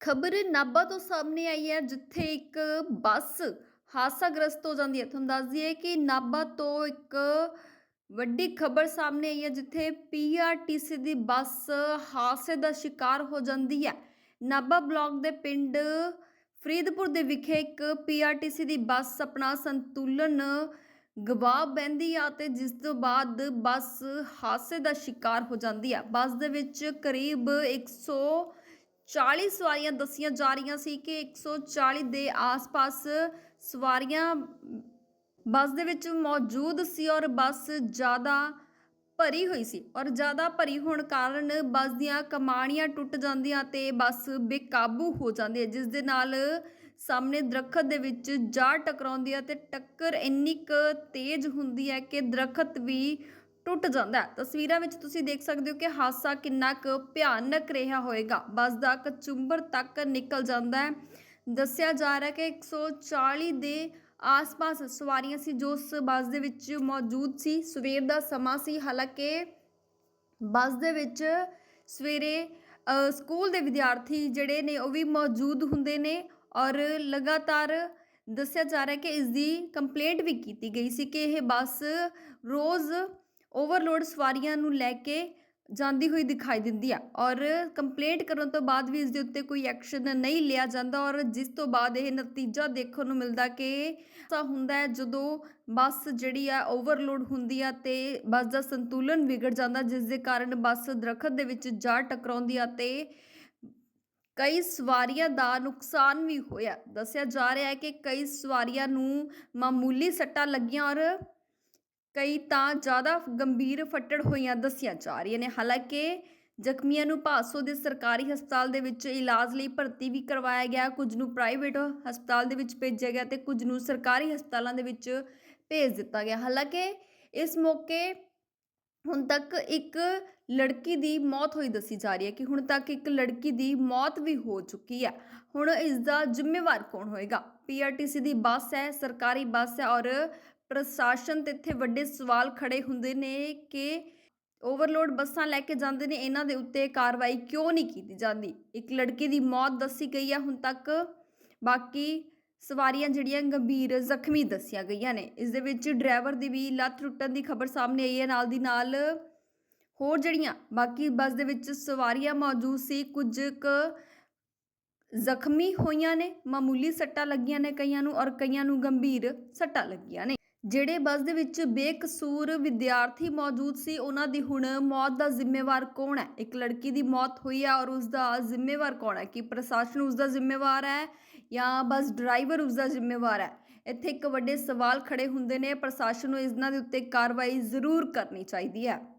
ਖਬਰ ਨਾਭਾ ਤੋਂ ਸਾਹਮਣੇ ਆਈ ਹੈ, ਜਿੱਥੇ ਇੱਕ ਬੱਸ ਹਾਦਸਾਗ੍ਰਸਤ ਹੋ ਜਾਂਦੀ ਹੈ। ਤੁਹਾਨੂੰ ਦੱਸ ਦਈਏ ਕਿ ਨਾਭਾ ਤੋਂ ਇੱਕ ਵੱਡੀ ਖਬਰ ਸਾਹਮਣੇ ਆਈ ਹੈ, ਜਿੱਥੇ ਪੀਆਰਟੀਸੀ ਦੀ ਬੱਸ ਹਾਦਸੇ ਦਾ ਸ਼ਿਕਾਰ ਹੋ ਜਾਂਦੀ ਹੈ। ਨਾਭਾ ਬਲਾਕ ਦੇ ਪਿੰਡ ਫਰੀਦਪੁਰ ਦੇ ਵਿਖੇ ਇੱਕ ਪੀਆਰਟੀਸੀ ਦੀ ਬੱਸ ਆਪਣਾ ਸੰਤੁਲਨ ਗਵਾ ਬਹਿੰਦੀ ਆ ਤੇ ਜਿਸ ਤੋਂ ਬਾਅਦ ਬੱਸ ਹਾਦਸੇ ਦਾ ਸ਼ਿਕਾਰ ਹੋ ਜਾਂਦੀ ਆ ਬੱਸ ਦੇ ਵਿੱਚ ਕਰੀਬ 100 40 ਸਵਾਰੀਆਂ ਦੱਸੀਆਂ ਜਾ ਰਹੀਆਂ ਸੀ ਕਿ 140 ਦੇ ਆਸ-ਪਾਸ ਸਵਾਰੀਆਂ ਬੱਸ ਦੇ ਵਿੱਚ ਮੌਜੂਦ ਸੀ ਔਰ ਬੱਸ ਜ਼ਿਆਦਾ ਭਰੀ ਹੋਈ ਸੀ। ਔਰ ਜ਼ਿਆਦਾ ਭਰੀ ਹੋਣ ਕਾਰਨ ਬੱਸ ਦੀਆਂ ਕਮਾਣੀਆਂ ਟੁੱਟ ਜਾਂਦੀਆਂ ਤੇ ਬੱਸ ਬੇਕਾਬੂ ਹੋ ਜਾਂਦੀ ਹੈ, ਜਿਸ ਦੇ ਨਾਲ ਸਾਹਮਣੇ ਦਰਖਤ ਦੇ ਵਿੱਚ ਜਾ ਟਕਰਾਉਂਦੀ ਹੈ ਤੇ ਟੱਕਰ ਇੰਨੀ ਕੁ ਤੇਜ਼ ਹੁੰਦੀ ਹੈ ਕਿ ਦਰਖਤ ਵੀ ਟੁੱਟ ਜਾਂਦਾ ਹੈ। ਤਸਵੀਰਾਂ ਵਿੱਚ ਤੁਸੀਂ ਦੇਖ ਸਕਦੇ ਹੋ ਕਿ ਹਾਦਸਾ ਕਿੰਨਾ ਕੁ ਭਿਆਨਕ ਰਿਹਾ ਹੋਵੇਗਾ। ਬੱਸ ਦਾ ਕਚੁੰਬਰ ਤੱਕ ਨਿਕਲ ਜਾਂਦਾ ਹੈ। ਦੱਸਿਆ ਜਾ ਰਿਹਾ ਹੈ ਕਿ 140 ਦੇ ਆਸ-ਪਾਸ ਸਵਾਰੀਆਂ ਸੀ ਜੋ ਉਸ ਬੱਸ ਦੇ ਵਿੱਚ ਮੌਜੂਦ ਸੀ। ਸਵੇਰ ਦਾ ਸਮਾਂ ਸੀ। ਹਾਲਾਂਕਿ ਬੱਸ ਦੇ ਵਿੱਚ ਸਵੇਰੇ ਸਕੂਲ ਦੇ ਵਿਦਿਆਰਥੀ ਜਿਹੜੇ ਨੇ ਉਹ ਵੀ ਮੌਜੂਦ ਹੁੰਦੇ ਨੇ ਔਰ ਲਗਾਤਾਰ ਦੱਸਿਆ ਜਾ ਰਿਹਾ ਕਿ ਇਸ ਦੀ ਕੰਪਲੇਂਟ ਵੀ ਕੀਤੀ ਗਈ ਸੀ ਕਿ ਇਹ ਬੱਸ ਰੋਜ਼ ਓਵਰਲੋਡ ਸਵਾਰੀਆਂ ਨੂੰ ਲੈ ਕੇ ਜਾਂਦੀ ਹੋਈ ਦਿਖਾਈ ਦਿੰਦੀ ਆ ਔਰ ਕੰਪਲੇਂਟ ਕਰਨ ਤੋਂ ਬਾਅਦ ਵੀ ਇਸ ਦੇ ਉੱਤੇ ਕੋਈ ਐਕਸ਼ਨ ਨਹੀਂ ਲਿਆ ਜਾਂਦਾ ਔਰ ਜਿਸ ਤੋਂ ਬਾਅਦ ਇਹ ਨਤੀਜਾ ਦੇਖਣ ਨੂੰ ਮਿਲਦਾ ਕਿ ਐਸਾ ਹੁੰਦਾ ਹੈ ਜਦੋਂ ਬੱਸ ਜਿਹੜੀ ਆ ਓਵਰਲੋਡ ਹੁੰਦੀ ਆ ਤੇ ਬੱਸ ਦਾ ਸੰਤੁਲਨ ਵਿਗੜ ਜਾਂਦਾ, ਜਿਸ ਦੇ ਕਾਰਨ ਬੱਸ ਦਰਖਤ ਦੇ ਵਿੱਚ ਜਾ ਟਕਰਾਉਂਦੀ ਆ ਤੇ ਕਈ ਸਵਾਰੀਆਂ ਦਾ ਨੁਕਸਾਨ ਵੀ ਹੋਇਆ। ਦੱਸਿਆ ਜਾ ਰਿਹਾ ਹੈ ਕਿ ਕਈ ਸਵਾਰੀਆਂ ਨੂੰ ਮਾਮੂਲੀ ਸੱਟਾਂ ਲੱਗੀਆਂ ਔਰ ਕਈ ਤਾਂ ਜ਼ਿਆਦਾ ਗੰਭੀਰ ਫੱਟੜ ਹੋਈਆਂ ਦੱਸੀਆਂ ਜਾ ਰਹੀਆਂ ਨੇ। ਹਾਲਾਂਕਿ ਜ਼ਖਮੀਆਂ ਨੂੰ ਭਾਸੋ ਦੇ ਸਰਕਾਰੀ ਹਸਪਤਾਲ ਦੇ ਵਿੱਚ ਇਲਾਜ ਲਈ ਭਰਤੀ ਵੀ ਕਰਵਾਇਆ ਗਿਆ। ਕੁਝ ਨੂੰ ਪ੍ਰਾਈਵੇਟ ਹਸਪਤਾਲ ਦੇ ਵਿੱਚ ਭੇਜਿਆ ਗਿਆ ਤੇ ਕੁਝ ਨੂੰ ਸਰਕਾਰੀ ਹਸਪਤਾਲਾਂ ਦੇ ਵਿੱਚ ਭੇਜ ਦਿੱਤਾ ਗਿਆ। ਹਾਲਾਂਕਿ ਇਸ ਮੌਕੇ ਹੁਣ ਤੱਕ ਇੱਕ ਲੜਕੀ ਦੀ ਮੌਤ ਹੋਈ ਦੱਸੀ ਜਾ ਰਹੀ ਹੈ ਕਿ ਹੁਣ ਤੱਕ ਇੱਕ ਲੜਕੀ ਦੀ ਮੌਤ ਵੀ ਹੋ ਚੁੱਕੀ ਹੈ। ਹੁਣ ਇਸ ਦਾ ਜ਼ਿੰਮੇਵਾਰ ਕੌਣ ਹੋਏਗਾ? ਪੀਆਰਟੀਸੀ ਦੀ ਬੱਸ ਹੈ, ਸਰਕਾਰੀ ਬੱਸ ਹੈ ਔਰ ਪ੍ਰਸ਼ਾਸਨ ਤੇ ਇੱਥੇ ਵੱਡੇ ਸਵਾਲ ਖੜੇ ਹੁੰਦੇ ਨੇ ਕਿ ਓਵਰਲੋਡ ਬੱਸਾਂ ਲੈ ਕੇ ਜਾਂਦੇ ਨੇ, ਇਹਨਾਂ ਦੇ ਉੱਤੇ ਕਾਰਵਾਈ ਕਿਉਂ ਨਹੀਂ ਕੀਤੀ ਜਾਂਦੀ? ਇੱਕ ਲੜਕੀ ਦੀ ਮੌਤ ਦੱਸੀ ਗਈ ਹੈ ਹੁਣ ਤੱਕ ਬਾਕੀ ਸਵਾਰੀਆਂ ਜਿਹੜੀਆਂ ਗੰਭੀਰ ਜ਼ਖਮੀ ਦੱਸੀਆਂ ਗਈਆਂ ਨੇ। ਇਸ ਦੇ ਵਿੱਚ ਡਰਾਈਵਰ ਦੀ ਵੀ ਲੱਤ ਟੁੱਟਣ ਦੀ ਖਬਰ ਸਾਹਮਣੇ ਆਈ ਹੈ, ਨਾਲ ਦੀ ਨਾਲ ਹੋਰ ਜਿਹੜੀਆਂ ਬਾਕੀ ਬੱਸ ਦੇ ਵਿੱਚ ਸਵਾਰੀਆਂ ਮੌਜੂਦ ਸੀ, ਕੁਝ ਕੁ ਜ਼ਖਮੀ ਹੋਈਆਂ ਨੇ, ਮਾਮੂਲੀ ਸੱਟਾਂ ਲੱਗੀਆਂ ਨੇ ਕਈਆਂ ਨੂੰ ਔਰ ਕਈਆਂ ਨੂੰ ਗੰਭੀਰ ਸੱਟਾਂ ਲੱਗੀਆਂ ਨੇ। ਜਿਹੜੇ ਬੱਸ ਦੇ ਵਿੱਚ ਬੇਕਸੂਰ ਵਿਦਿਆਰਥੀ ਮੌਜੂਦ ਸੀ, ਉਹਨਾਂ ਦੀ ਹੁਣ ਮੌਤ ਦਾ ਜ਼ਿੰਮੇਵਾਰ ਕੌਣ ਹੈ? ਇੱਕ ਲੜਕੀ ਦੀ ਮੌਤ ਹੋਈ ਹੈ ਔਰ ਉਸ ਦਾ ਜ਼ਿੰਮੇਵਾਰ ਕੌਣ ਹੈ? ਕਿ ਪ੍ਰਸ਼ਾਸਨ ਉਸ ਦਾ ਜ਼ਿੰਮੇਵਾਰ ਹੈ ਜਾਂ ਬੱਸ ਡਰਾਈਵਰ ਉਸ ਦਾ ਜ਼ਿੰਮੇਵਾਰ ਹੈ? ਇੱਥੇ ਇੱਕ ਵੱਡੇ ਸਵਾਲ ਖੜੇ ਹੁੰਦੇ ਨੇ, ਪ੍ਰਸ਼ਾਸਨ ਨੂੰ ਇਹਨਾਂ ਦੇ ਉੱਤੇ ਕਾਰਵਾਈ ਜ਼ਰੂਰ ਕਰਨੀ ਚਾਹੀਦੀ ਹੈ।